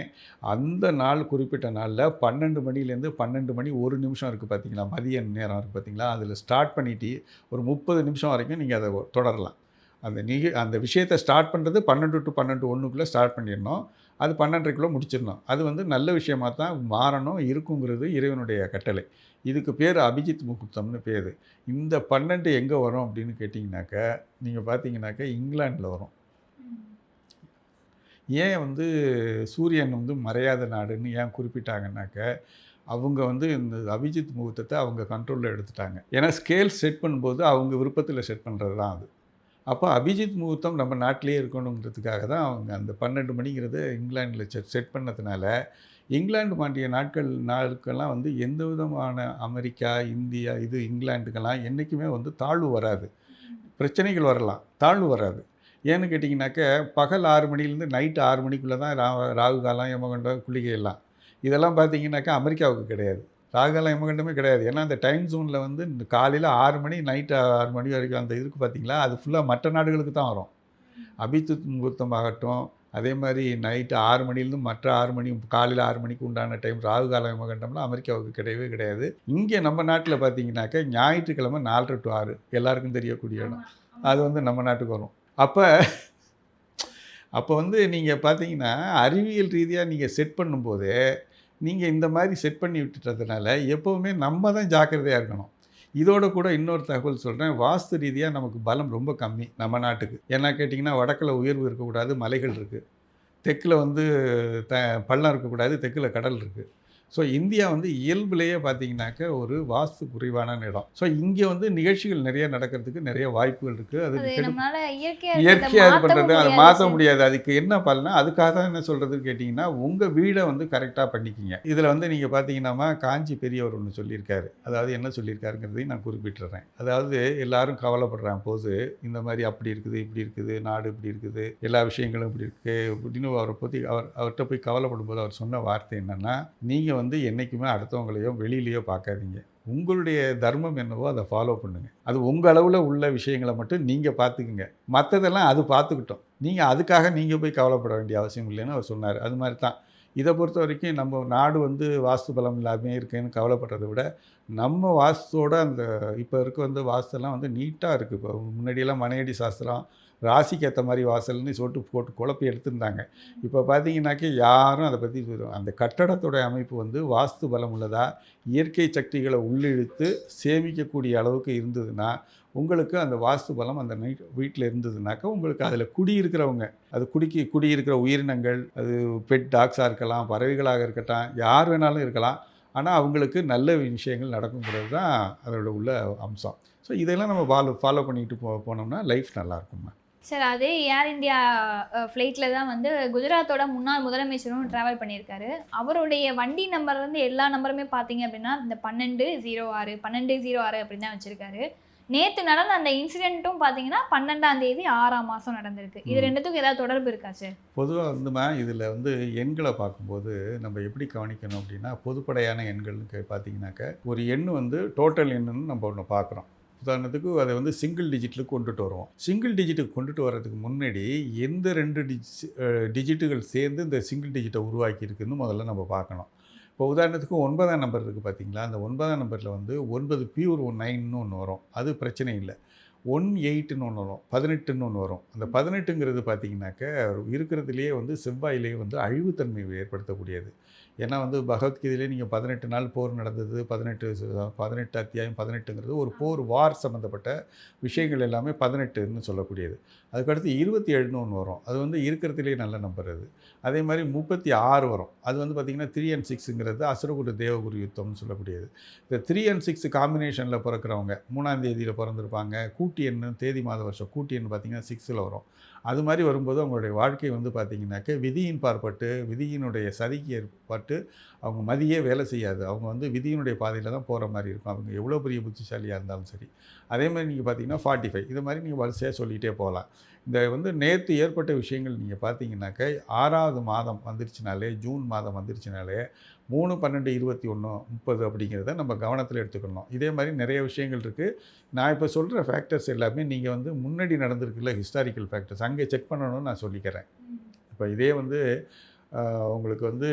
அந்த நாள் குறிப்பிட்ட நாளில் பன்னெண்டு மணிலேருந்து பன்னெண்டு மணி ஒரு நிமிஷம் இருக்குது பார்த்தீங்களா? மதிய நேரம் இருக்குது பார்த்தீங்களா? அதில் ஸ்டார்ட் பண்ணிவிட்டு ஒரு முப்பது நிமிஷம் வரைக்கும் நீங்கள் அதை தொடரலாம். அந்த நிக அந்த விஷயத்தை ஸ்டார்ட் பண்ணுறது பன்னெண்டு டு பன்னெண்டு ஒன்றுக்குள்ளே ஸ்டார்ட் பண்ணிடணும். அது பன்னெண்டரைக்குள்ளே முடிச்சிடணும். அது வந்து நல்ல விஷயமாக தான் மாறணும் இருக்குங்கிறது இறைவனுடைய கட்டளை. இதுக்கு பேர் அபிஜித் முகூர்த்தம்னு பேர். இந்த பன்னெண்டு எங்கே வரும் அப்படின்னு கேட்டிங்கனாக்கா நீங்கள் பார்த்தீங்கன்னாக்கா இங்கிலாண்டில் வரும். ஏன் வந்து சூரியன் வந்து மறையாத நாடுன்னு ஏன் குறிப்பிட்டாங்கன்னாக்கா அவங்க வந்து இந்த அபிஜித் முகூர்த்தத்தை அவங்க கண்ட்ரோலில் எடுத்துட்டாங்க. ஏன்னா ஸ்கேல் செட் பண்ணும்போது அவங்க விருப்பத்தில் செட் பண்ணுறது தான் அது. அப்போ அபிஜித் முகூர்த்தம் நம்ம நாட்டிலே இருக்கணுங்கிறதுக்காக தான் அவங்க அந்த பன்னெண்டு மணிங்கிறத இங்கிலாண்டில் செட் செட் பண்ணதுனால இங்கிலாந்து மாண்டிய நாட்கள் நாட்கள்லாம் வந்து எந்த விதமான அமெரிக்கா இந்தியா இது இங்கிலாந்துக்கெல்லாம் என்றைக்குமே வந்து தாழ்வு வராது. பிரச்சனைகள் வரலாம் தாழ்வு வராது. ஏன்னு கேட்டிங்கனாக்க பகல் ஆறு மணிலேருந்து நைட்டு ஆறு மணிக்குள்ளே தான் ரா ராகு காலம் யமகண்டம் குளிகை எல்லாம். இதெல்லாம் பார்த்தீங்கன்னாக்கா அமெரிக்காவுக்கு கிடையாது. ராகுகாலம் யமகண்டமே கிடையாது. ஏன்னா அந்த டைம் ஜோனில் வந்து இந்த காலையில் ஆறு மணி நைட்டு ஆறு மணி வரைக்கும் அந்த இதுக்கு பார்த்தீங்களா அது ஃபுல்லாக மற்ற நாடுகளுக்கு தான் வரும். அபித்துத் முகூர்த்தம் ஆகட்டும் அதே மாதிரி நைட்டு ஆறு மணிலேருந்து மற்ற ஆறு மணி காலையில் ஆறு மணிக்கு உண்டான டைம் ராகு கால யமகண்டம்லாம் அமெரிக்காவுக்கு கிடையவே கிடையாது. இங்கே நம்ம நாட்டில் பார்த்தீங்கன்னாக்கா ஞாயிற்றுக்கிழமை நாலரை டு ஆறு. எல்லாருக்கும் தெரியக்கூடிய இடம். அது வந்து நம்ம நாட்டுக்கு வரும். அப்போ அப்போ வந்து நீங்கள் பார்த்தீங்கன்னா அறிவியல் ரீதியாக நீங்கள் செட் பண்ணும்போது நீங்கள் இந்த மாதிரி செட் பண்ணி விட்டுட்டதுனால எப்போவுமே நம்ம தான் ஜாக்கிரதையாக இருக்கணும். இதோட கூட இன்னொரு தகவல் சொல்கிறேன் வாஸ்து ரீதியாக நமக்கு பலம் ரொம்ப கம்மி நம்ம நாட்டுக்கு. ஏன்னா கேட்டிங்கன்னா வடக்கில் உயர்வு இருக்கக்கூடாது மலைகள் இருக்குது தெற்கில் வந்து த பள்ளம் இருக்கக்கூடாது தெற்கில் கடல் இருக்குது ஸோ இந்தியா வந்து இயல்புலேயே பார்த்தீங்கன்னாக்க ஒரு வாஸ்து குறைவான இடம் ஸோ இங்கே வந்து நிகழ்ச்சிகள் நிறைய நடக்கிறதுக்கு நிறைய வாய்ப்புகள் இருக்குது அது இயற்கையாக இது பண்ணுறது அதை மாற்ற முடியாது முடியாது. அதுக்கு என்ன பலனா அதுக்காக தான் என்ன சொல்கிறதுன்னு கேட்டிங்கன்னா உங்கள் வீடை வந்து கரெக்டாக பண்ணிக்கிங்க. இதில் வந்து நீங்கள் பார்த்தீங்கன்னா காஞ்சி பெரியவர் ஒன்று சொல்லியிருக்காரு. அதாவது என்ன சொல்லியிருக்காருங்கிறதையும் நான் குறிப்பிட்டுறேன். அதாவது எல்லாரும் கவலைப்படுறாங்க போது இந்த மாதிரி அப்படி இருக்குது இப்படி இருக்குது நாடு இப்படி இருக்குது எல்லா விஷயங்களும் இப்படி இருக்குது அப்படின்னு அவரை பற்றி அவர் அவர்கிட்ட போய் கவலைப்படும் போது அவர் சொன்ன வார்த்தை என்னென்னா நீங்கள் வந்து என்றைக்குமே அடுத்தவங்களையோ வெளியிலையோ பார்க்காதீங்க. உங்களுடைய தர்மம் என்னவோ அதை ஃபாலோ பண்ணுங்கள் அது உங்கள் அளவில் உள்ள விஷயங்களை மட்டும் நீங்கள் பார்த்துக்குங்க. மற்றதெல்லாம் அது பார்த்துக்கிட்டோம். நீங்கள் அதுக்காக நீங்கள் போய் கவலைப்பட வேண்டிய அவசியம் இல்லைன்னு அவர் சொன்னார். அது மாதிரி தான். இதை பொறுத்த வரைக்கும் நம்ம நாடு வந்து வாஸ்து பலம் இல்லாமே இருக்கேன்னு கவலைப்படுறதை விட நம்ம வாஸ்துவோட அந்த இப்போ இருக்க வந்து வாஸ்துலாம் வந்து நீட்டாக இருக்குது இப்போ முன்னாடியெல்லாம் மனையடி சாஸ்திரம் ராசிக்கு ஏற்ற மாதிரி வாசல்னு சொல்லிட்டு போட்டு குழப்பி எடுத்திருந்தாங்க. இப்போ பார்த்தீங்கன்னாக்கா யாரும் அதை பற்றி அந்த கட்டடத்துடைய அமைப்பு வந்து வாஸ்து பலம் உள்ளதா இயற்கை சக்திகளை உள்ளிழுத்து சேமிக்கக்கூடிய அளவுக்கு இருந்ததுன்னா உங்களுக்கு அந்த வாஸ்து பலம் அந்த நைட் வீட்டில் இருந்ததுனாக்கா உங்களுக்கு அதில் குடியிருக்கிறவங்க அது குடிக்கு குடியிருக்கிற உயிரினங்கள் அது பெட் டாக்ஸாக இருக்கலாம் பறவைகளாக இருக்கட்டும் யார் வேணாலும் இருக்கலாம். ஆனால் அவங்களுக்கு நல்ல விஷயங்கள் நடக்குங்கிறது தான் அதோட உள்ள அம்சம். ஸோ இதெல்லாம் நம்ம ஃபாலோ ஃபாலோ பண்ணிட்டு போ போனோம்னா லைஃப் நல்லாயிருக்கும்மா சார் அதே ஏர் இந்தியா ஃப்ளைட்டில் தான் வந்து குஜராத்தோட முன்னாள் முதலமைச்சரும் ட்ராவல் பண்ணியிருக்காரு. அவருடைய வண்டி நம்பர் வந்து எல்லா நம்பருமே பார்த்தீங்க அப்படின்னா இந்த பன்னெண்டு ஜீரோ ஆறு பன்னெண்டு ஜீரோ ஆறு அப்படின்னு தான் வச்சுருக்காரு. நேற்று நடந்த அந்த இன்சிடென்ட்டும் பார்த்தீங்கன்னா பன்னெண்டாம் தேதி ஆறாம் மாதம் நடந்திருக்கு. இது. ரெண்டுத்துக்கும் ஏதாவது தொடர்பு இருக்கா சார்? பொதுவாக வந்துமா இதில் வந்து எண்களை பார்க்கும்போது நம்ம எப்படி கவனிக்கணும் அப்படின்னா பொதுப்படையான எண்கள்னு பார்த்தீங்கன்னாக்க ஒரு எண் வந்து டோட்டல் எண்ணுன்னு நம்ம ஒன்று பார்க்குறோம். உதாரணத்துக்கு அதை வந்து சிங்கிள் டிஜிட்டில் கொண்டுட்டு வருவோம். சிங்கிள் டிஜிட்டுக்கு கொண்டுட்டு வர்றதுக்கு முன்னாடி எந்த ரெண்டு டிஜி டிஜிட்டுகள் சேர்ந்து இந்த சிங்கிள் டிஜிட்டை உருவாக்கி இருக்குதுன்னு முதல்ல நம்ம பார்க்கணும். இப்போ உதாரணத்துக்கு ஒன்பதாம் நம்பர் இருக்குது பார்த்தீங்களா? அந்த ஒன்பதாம் நம்பரில் வந்து ஒன்பது பியூர் ஒன் நைன்னு ஒன்று வரும். அது பிரச்சனை இல்லை. ஒன் எயிட்டுன்னு ஒன்று வரும். பதினெட்டுன்னு ஒன்று வரும். அந்த பதினெட்டுங்கிறது பார்த்தீங்கன்னாக்க இருக்கிறதுலேயே வந்து செவ்வாயிலேயே வந்து அழிவுத்தன்மை ஏற்படுத்தக்கூடியது. ஏன்னா வந்து பகவத்கீதையிலே நீங்கள் பதினெட்டு நாள் போர் நடந்தது பதினெட்டு பதினெட்டு அத்தியாயம் பதினெட்டுங்கிறது ஒரு போர் வார் சம்மந்தப்பட்ட விஷயங்கள் எல்லாமே பதினெட்டுன்னு சொல்லக்கூடியது. அதுக்கடுத்து இருபத்தி ஏழுன்னு ஒன்று வரும். அது வந்து இருக்கிறதுலே நல்ல நம்பர் அது. அதே மாதிரி முப்பத்தி ஆறு வரும். அது வந்து பார்த்திங்கன்னா த்ரீ அண்ட் சிக்ஸுங்கிறது அசுரகுரு தேவகுரு யுத்தம்னு சொல்லக்கூடியது. இந்த த்ரீ அண்ட் சிக்ஸ் காம்பினேஷனில் பிறக்கிறவங்க மூணாம் தேதியில் பிறந்திருப்பாங்க கூட்டி எண்ணு தேதி மாத வருஷம் கூட்டி எண் பார்த்திங்கன்னா சிக்ஸில் வரும். அது மாதிரி வரும்போது அவங்களுடைய வாழ்க்கை வந்து பார்த்திங்கனாக்க விதியின் பார்ப்பட்டு விதியினுடைய சதிக்கு ஏற்பட்டு அவங்க மதியே வேலை செய்யாது. அவங்க வந்து விதியினுடைய பாதையில் தான் போகிற மாதிரி இருக்கும். அவங்க எவ்வளோ பெரிய புத்திசாலியாக இருந்தாலும் சரி. அதே மாதிரி நீங்கள் பார்த்தீங்கன்னா ஃபார்ட்டி ஃபைவ் இது மாதிரி நீங்கள் வரிசையாக சொல்லிகிட்டே போகலாம். இந்த வந்து நேற்று ஏற்பட்ட விஷயங்கள் நீங்கள் பார்த்தீங்கன்னாக்க ஆறாவது மாதம் வந்துருச்சுனாலே ஜூன் மாதம் வந்துருச்சுனாலே மூணு பன்னெண்டு இருபத்தி ஒன்று முப்பது அப்படிங்கிறத நம்ம கவனத்தில் எடுத்துக்கணும். இதே மாதிரி நிறைய விஷயங்கள் இருக்குது நான் இப்போ சொல்கிற ஃபேக்டர்ஸ் எல்லாமே நீங்கள் வந்து முன்னாடி நடந்திருக்குல்ல ஹிஸ்டாரிக்கல் ஃபேக்டர்ஸ் அங்கே செக் பண்ணணும்னு நான் சொல்லிக்கிறேன். இப்போ இதே வந்து உங்களுக்கு வந்து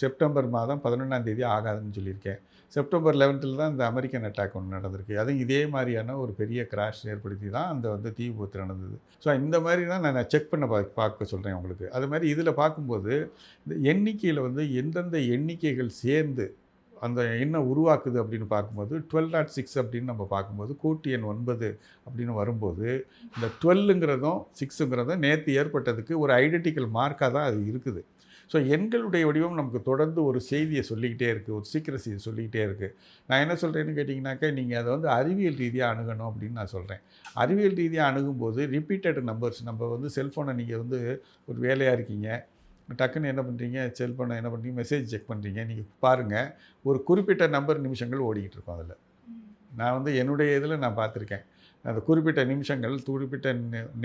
செப்டம்பர் மாதம் பதினொன்றாம் தேதி ஆகாதுன்னு சொல்லியிருக்கேன். செப்டம்பர் லெவன்த்தில் தான் இந்த அமெரிக்கன் அட்டாக் ஒன்று நடந்திருக்கு. அதுவும் இதே மாதிரியான ஒரு பெரிய கிராஷ் ஏற்படுத்தி தான் அந்த வந்து தீ விபத்து நடந்தது. ஸோ இந்த மாதிரி தான் நான் செக் பண்ண பா பார்க்க சொல்கிறேன் உங்களுக்கு. அது மாதிரி இதில் பார்க்கும்போது இந்த எண்ணிக்கையில் வந்து எந்தெந்த எண்ணிக்கைகள் சேர்ந்து அந்த என்ன உருவாக்குது அப்படின்னு பார்க்கும்போது டுவெல் நாட் சிக்ஸ் அப்படின்னு நம்ம பார்க்கும்போது கூட்டு எண் ஒன்பது அப்படின்னு வரும்போது இந்த டுவெல்லுங்கிறதும் சிக்ஸுங்கிறதும் நேற்று ஏற்பட்டதுக்கு ஒரு ஐடென்டிக்கல் மார்க்காக தான் அது இருக்குது. ஸோ எண்களுடைய வடிவம் நமக்கு தொடர்ந்து ஒரு செய்தியை சொல்லிக்கிட்டே இருக்குது ஒரு சீக்கிரசியை சொல்லிக்கிட்டே இருக்குது நான் என்ன சொல்கிறேன்னு கேட்டிங்கனாக்கா நீங்கள் அதை வந்து அறிவியல் ரீதியாக அணுகணும் அப்படின்னு நான் சொல்கிறேன் அறிவியல் ரீதியாக அணுகும்போது ரிப்பீட்டட் நம்பர்ஸ் நம்ம வந்து செல்ஃபோனை நீங்கள் வந்து ஒரு வேலையாக இருக்கீங்க. டக்குன்னு என்ன பண்ணுறீங்க செல்ஃபோனை என்ன பண்ணுறீங்க மெசேஜ் செக் பண்ணுறீங்க நீங்கள் பாருங்கள் ஒரு குறிப்பிட்ட நம்பர் நிமிஷங்கள் ஓடிக்கிட்டு இருக்கும் அதில். நான் வந்து என்னுடைய இதில் நான் பார்த்துருக்கேன். அந்த குறிப்பிட்ட நிமிஷங்கள் குறிப்பிட்ட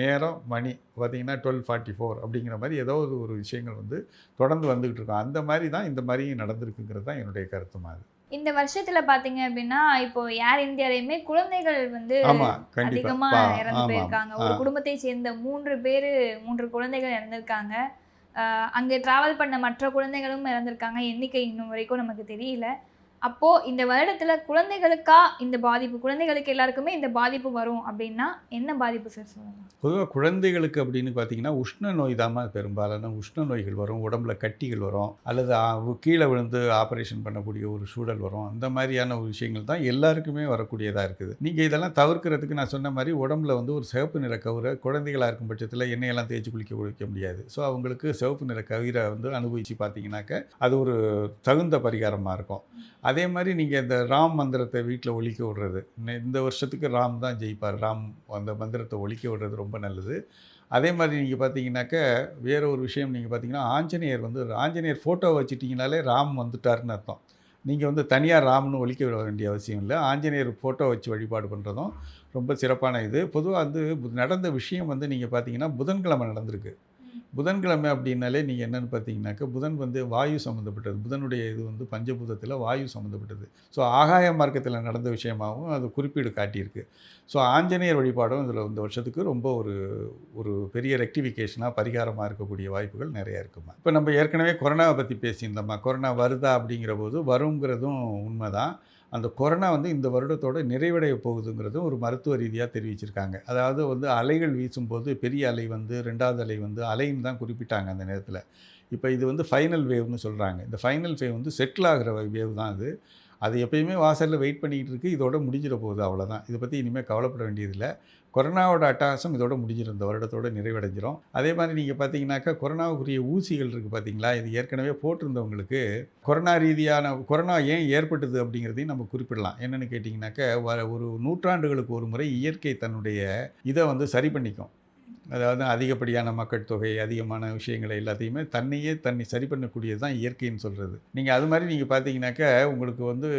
நேரம் மணி பார்த்தீங்கன்னா டுவெல் ஃபார்ட்டி ஃபோர் அப்படிங்கிற மாதிரி ஏதோ ஒரு ஒரு விஷயங்கள் வந்து தொடர்ந்து வந்துக்கிட்டு இருக்கும். அந்த மாதிரி தான் இந்த மாதிரியும் நடந்திருக்குங்கிறது தான் என்னுடைய கருத்து மாதிரி இந்த வருஷத்துல பாத்தீங்க அப்படின்னா இப்போ ஏர் இந்தியாலையுமே குழந்தைகள் வந்து அதிகமா இறந்து போயிருக்காங்க. ஒரு. குடும்பத்தை சேர்ந்த மூன்று பேர் மூன்று குழந்தைகள் இறந்திருக்காங்க. அங்கே டிராவல் பண்ண மற்ற குழந்தைகளும் இறந்திருக்காங்க. எண்ணிக்கை இன்னும் வரைக்கும் நமக்கு தெரியல. அப்போது இந்த வருடத்தில் குழந்தைகளுக்கா இந்த பாதிப்பு குழந்தைகளுக்கு எல்லாருக்குமே இந்த பாதிப்பு வரும் அப்படின்னா என்ன பாதிப்பு சார் சொல்லலாம் பொதுவாக குழந்தைகளுக்கு அப்படின்னு பார்த்தீங்கன்னா உஷ்ண நோய் தான் பெரும்பாலான உஷ்ண நோய்கள் வரும் உடம்புல கட்டிகள் வரும் அல்லது கீழே விழுந்து ஆப்ரேஷன் பண்ணக்கூடிய ஒரு சூழல் வரும். அந்த மாதிரியான ஒரு விஷயங்கள் தான் எல்லாருக்குமே வரக்கூடியதாக இருக்குது. நீங்கள் இதெல்லாம் தவிர்க்கிறதுக்கு நான் சொன்ன மாதிரி உடம்புல வந்து ஒரு சிவப்பு நிற கவுரை குழந்தைகளாக இருக்கும் பட்சத்தில் எண்ணெயெல்லாம் தேய்ச்சி குளிக்க குளிக்க முடியாது. ஸோ அவங்களுக்கு சிவப்பு நிற கவிரை வந்து அனுபவித்து பார்த்தீங்கன்னாக்க அது ஒரு தகுந்த பரிகாரமாக இருக்கும். அதே மாதிரி நீங்கள் இந்த ராம் மந்திரத்தை வீட்டில் ஒழிக்க விடுறது. இந்த- இந்த வருஷத்துக்கு ராம் தான் ஜெயிப்பார். ராம் அந்த மந்திரத்தை ஒழிக்க விடுறது ரொம்ப நல்லது. அதே மாதிரி நீங்கள் பார்த்தீங்கன்னாக்க வேற ஒரு விஷயம் நீங்கள் பார்த்தீங்கன்னா ஆஞ்சநேயர் வந்து ஆஞ்சநேயர் ஃபோட்டோ வச்சுட்டிங்கனாலே ராம் வந்துட்டாருன்னு அர்த்தம். நீங்கள் வந்து தனியாக ராம்னு ஒழிக்க விட வேண்டிய அவசியம் இல்லை. ஆஞ்சநேயர் ஃபோட்டோ வச்சு வழிபாடு பண்ணுறதும் ரொம்ப சிறப்பான இது. பொதுவாக வந்து நடந்த விஷயம் வந்து நீங்கள் பார்த்தீங்கன்னா புதன்கிழமை நடந்திருக்கு. புதன்கிழமை அப்படின்னாலே நீங்கள் என்னென்னு பார்த்தீங்கன்னாக்க புதன் வந்து வாயு சம்மந்தப்பட்டது புதனுடைய இது வந்து பஞ்சபூதத்தில் வாயு சம்மந்தப்பட்டது ஸோ ஆகாய மார்க்கத்தில் நடந்த விஷயமாகவும் அது குறிப்பீடு காட்டியிருக்கு. ஸோ ஆஞ்சநேயர் வழிபாடும் இதில் இந்த வருஷத்துக்கு ரொம்ப ஒரு ஒரு பெரிய ரெக்டிஃபிகேஷனாக பரிகாரமாக இருக்கக்கூடிய வாய்ப்புகள் நிறையா இருக்குமா? இப்போ நம்ம ஏற்கனவே கொரோனாவை பற்றி பேசியிருந்தோம்மா கொரோனா வருதா அப்படிங்கிற போது வருங்கிறதும் உண்மைதான். அந்த கொரோனா வந்து இந்த வருடத்தோட நிறைவடைய போகுதுங்கிறதும் ஒரு மருத்துவ ரீதியாக தெரிவிச்சிருக்காங்க. அதாவது வந்து அலைகள் வீசும்போது பெரிய அலை வந்து ரெண்டாவது அலை வந்து அலைன்னு தான் குறிப்பிட்டாங்க அந்த நேரத்தில். இப்போ இது வந்து ஃபைனல் வேவ்னு சொல்கிறாங்க இந்த ஃபைனல் வேவ் வந்து செட்டில் ஆகிற வேவ் தான் அது. அது எப்பயுமே வாசலில் வெயிட் பண்ணிக்கிட்டு இருக்கு. இதோட முடிஞ்சிட போகுது அவ்வளோதான் இதை பற்றி இனிமேல் கவலைப்பட வேண்டியதில்லை. கொரோனாவோட அட்டகாசம் இதோட முடிஞ்சிடும் இந்த வருடத்தோட நிறைவடைஞ்சிரும். அதே மாதிரி நீங்கள் பார்த்தீங்கன்னாக்கா கொரோனாவுக்குரிய ஊசிகள் இருக்குது பார்த்தீங்களா? இது ஏற்கனவே போட்டிருந்தவங்களுக்கு கொரோனா ரீதியான கொரோனா ஏன் ஏற்பட்டது அப்படிங்கிறதையும் நம்ம குறிப்பிடலாம். என்னென்னு கேட்டிங்கனாக்கா வர ஒரு நூற்றாண்டுகளுக்கு ஒரு முறை இயற்கை தன்னுடைய இதை வந்து சரி பண்ணிக்கும். அதாவது அதிகப்படியான மக்கள் தொகை அதிகமான விஷயங்களை எல்லாத்தையுமே தன்னையே தன்னை சரி பண்ணக்கூடியது தான் இயற்கைன்னு சொல்கிறது நீங்கள் அது மாதிரி நீங்கள் பார்த்தீங்கன்னாக்கா உங்களுக்கு வந்து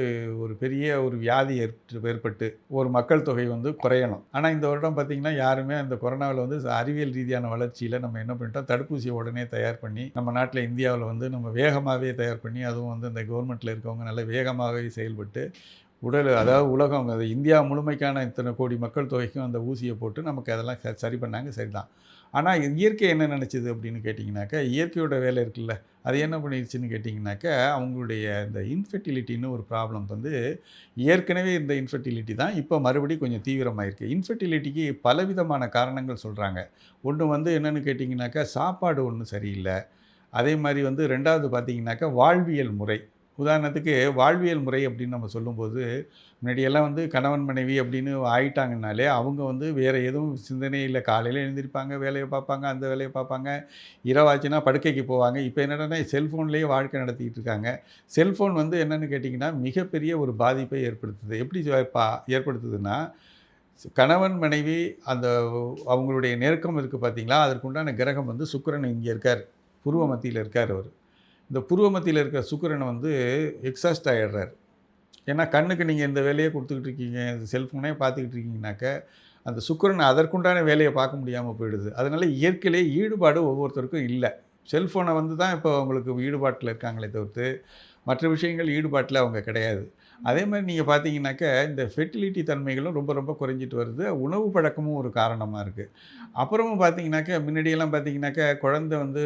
ஒரு பெரிய ஒரு வியாதி ஏற்பட்டு ஏற்பட்டு ஒரு மக்கள் தொகை வந்து குறையணும். ஆனால் இந்த வருடம் பார்த்திங்கன்னா யாருமே அந்த கொரோனாவில் வந்து அறிவியல் ரீதியான வளர்ச்சியில் நம்ம என்ன பண்ணிட்டோம்? தடுப்பூசியை உடனே தயார் பண்ணி நம்ம நாட்டில் இந்தியாவில் வந்து நம்ம வேகமாகவே தயார் பண்ணி அதுவும் வந்து இந்த கவர்மெண்ட்டில் இருக்கவங்க நல்ல வேகமாகவே செயல்பட்டு உடல் அதாவது உலகம் அது இந்தியா முழுமைக்கான இத்தனை கோடி மக்கள் தொகைக்கும் அந்த ஊசியை போட்டு நமக்கு அதெல்லாம் ச- சரி பண்ணாங்க சரிதான். ஆனால் இயற்கை என்ன நினச்சிது அப்படின்னு கேட்டிங்கனாக்கா இயற்கையோட வேலை இருக்குல்ல அது என்ன பண்ணிடுச்சுன்னு கேட்டிங்கனாக்கா அவங்களுடைய இந்த இன்ஃபெர்டிலிட்டின்னு ஒரு ப்ராப்ளம் வந்து ஏற்கனவே இந்த இன்ஃபெர்டிலிட்டி தான் இப்போ மறுபடியும் கொஞ்சம் தீவிரமாக இருக்குது இன்ஃபெர்டிலிட்டிக்கு பலவிதமான காரணங்கள் சொல்கிறாங்க ஒன்று வந்து என்னென்னு கேட்டிங்கனாக்கா சாப்பாடு ஒன்றும் சரியில்லை. அதே மாதிரி வந்து ரெண்டாவது பார்த்தீங்கன்னாக்கா வாழ்வியல் முறை. உதாரணத்துக்கு வாழ்வியல் முறை அப்படின்னு நம்ம சொல்லும்போது முன்னாடியெல்லாம் வந்து கணவன் மனைவி அப்படின்னு ஆயிட்டாங்கனாலே அவங்க வந்து வேறு எதுவும் சிந்தனை இல்லை. காலையில் எழுந்திருப்பாங்க வேலையை பார்ப்பாங்க அந்த வேலையை பார்ப்பாங்க. இரவாச்சுன்னா படுக்கைக்கு போவாங்க. இப்போ என்னடனா செல்ஃபோன்லேயே வாழ்க்கை நடத்திக்கிட்டு இருக்காங்க. செல்ஃபோன் வந்து என்னென்னு கேட்டிங்கன்னா மிகப்பெரிய ஒரு பாதிப்பை ஏற்படுத்துது. எப்படி பா ஏற்படுத்துதுன்னா கணவன் மனைவி அந்த அவங்களுடைய நெருக்கம் இருக்குது பார்த்தீங்களா? அதற்குண்டான கிரகம் வந்து சுக்கிரன் இங்கே இருக்கார். புருவ மத்தியில் இருக்கார் அவர். இந்த புருவ மத்தியில் இருக்கிற வந்து எக்ஸாஸ்ட் ஆகிடுறாரு ஏன்னா கண்ணுக்கு நீங்கள் இந்த வேலையை கொடுத்துக்கிட்டு இருக்கீங்க செல்ஃபோனே பார்த்துக்கிட்டு இருக்கீங்கனாக்க அந்த சுக்கரன் அதற்குண்டான வேலையை பார்க்க முடியாமல் போயிடுது. அதனால் இயற்கையிலே ஈடுபாடு ஒவ்வொருத்தருக்கும் இல்லை. செல்ஃபோனை வந்து தான் இப்போ அவங்களுக்கு ஈடுபாட்டில் இருக்காங்களே தவிர்த்து மற்ற விஷயங்கள் ஈடுபாட்டில் அவங்க கிடையாது. அதே மாதிரி நீங்கள் பார்த்தீங்கன்னாக்க இந்த ஃபெர்டிலிட்டி தன்மைகளும் ரொம்ப ரொம்ப குறைஞ்சிட்டு வருது. உணவு பழக்கமும் ஒரு காரணமாக இருக்குது அப்புறமும் பார்த்தீங்கன்னாக்க முன்னாடியெல்லாம் பார்த்தீங்கன்னாக்க குழந்தை வந்து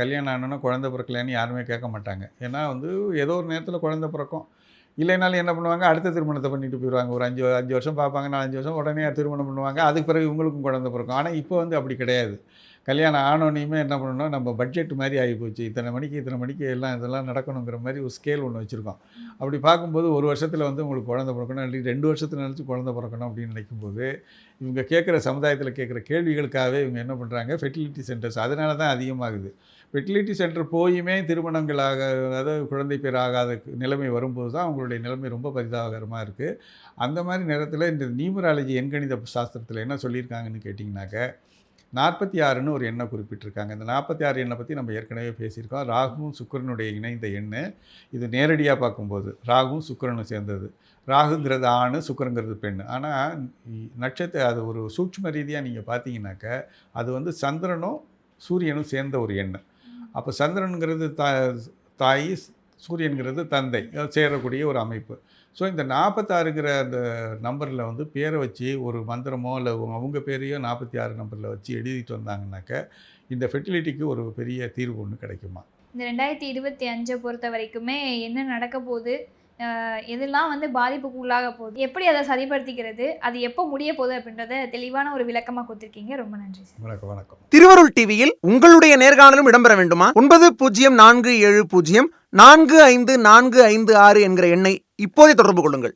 கல்யாணம் ஆனோன்னா குழந்தை பிறக்கலைன்னு யாருமே கேட்க மாட்டாங்க. ஏன்னா வந்து ஏதோ ஒரு நேரத்தில் குழந்தை பிறக்கும். இல்லைனாலும் என்ன பண்ணுவாங்க? அடுத்த திருமணத்தை பண்ணிட்டு போயிடுவாங்க. ஒரு அஞ்சு அஞ்சு வருஷம் பார்ப்பாங்க நாலஞ்சு வருஷம் உடனே திருமணம் பண்ணுவாங்க. அதுக்கு பிறகு இவங்களுக்கும் குழந்தை பிறக்கும். ஆனால் இப்போ வந்து அப்படி கிடையாது. கல்யாணம் ஆனோனையுமே என்ன பண்ணணும் நம்ம பட்ஜெட் மாதிரி ஆகி போச்சு. இத்தனை மணிக்கு இத்தனை மணிக்கு எல்லாம் இதெல்லாம் நடக்கணுங்கிற மாதிரி ஒரு ஸ்கேல் ஒன்று வச்சுருக்கோம். அப்படி பார்க்கும்போது ஒரு வருஷத்தில் வந்து உங்களுக்கு குழந்தை பிறக்கணும். இல்லை ரெண்டு வருஷத்துல நினச்சி குழந்தை பிறக்கணும் அப்படின்னு நினைக்கும்போது இவங்க கேட்குற சமுதாயத்தில் கேட்குற கேள்விகளுக்காகவே இவங்க என்ன பண்ணுறாங்க ஃபெர்டிலிட்டி சென்டர்ஸ் அதனால தான் அதிகமாகுது. ஃபெர்டிலிட்டி சென்டர் போயுமே திருமணங்களாக அதாவது குழந்தை பேர் ஆகாத நிலைமை வரும்போது தான் அவங்களுடைய நிலைமை ரொம்ப பரிதாபகரமாக இருக்குது அந்த மாதிரி நேரத்தில் இந்த நியூமராலஜி எண்கணித சாஸ்திரத்தில் என்ன சொல்லியிருக்காங்கன்னு கேட்டிங்கனாக்க நாற்பத்தி ஆறுன்னு ஒரு எண்ணை குறிப்பிட்டிருக்காங்க. இந்த நாற்பத்தி ஆறு எண்ணை பற்றி நம்ம ஏற்கனவே பேசியிருக்கோம். ராகுவும் சுக்கிரனுடைய இணைந்த எண்ணு. இது நேரடியாக பார்க்கும்போது ராகுவும் சுக்கிரனும் சேர்ந்தது. ராகுங்கிறது ஆண் சுக்கரங்கிறது பெண் ஆனால் நட்சத்திர அது ஒரு சூட்சும ரீதியாக நீங்கள் பார்த்தீங்கன்னாக்க அது வந்து சந்திரனும் சூரியனும் சேர்ந்த ஒரு எண்ணெய் அப்போ சந்திரனுங்கிறது தா தாய் சூரியனுங்கிறது தந்தை. சேரக்கூடிய ஒரு அமைப்பு. ஸோ இந்த நாற்பத்தாறுங்கிற அந்த நம்பரில் வந்து பேரை வச்சு ஒரு மந்திரமோ இல்லை அவங்க பேரையோ நாற்பத்தி ஆறு நம்பரில் வச்சு எழுதிட்டு வந்தாங்கனாக்க இந்த ஃபெர்டிலிட்டிக்கு ஒரு பெரிய தீர்வு ஒன்று கிடைக்குமா? இந்த ரெண்டாயிரத்தி இருபத்தி அஞ்சை பொறுத்த வரைக்குமே என்ன நடக்க போகுது? எதெல்லாம் வந்து பாதிப்புக்கு உள்ளாக போகுது எப்படி அதை சரிப்படுத்திக்கிறது அது எப்போ முடிய போகுது அப்படின்றத தெளிவான ஒரு விளக்கமாக கொடுத்துருக்கீங்க. ரொம்ப நன்றி வணக்கம் வணக்கம். திருவருள் டிவியில் உங்களுடைய நேர்காணலும் இடம்பெற வேண்டுமா? ஒன்பது பூஜ்ஜியம் நான்கு ஏழு பூஜ்ஜியம் நான்கு ஐந்து நான்கு ஐந்து ஆறு என்கிற எண்ணை இப்போதே தொடர்பு கொள்ளுங்கள்.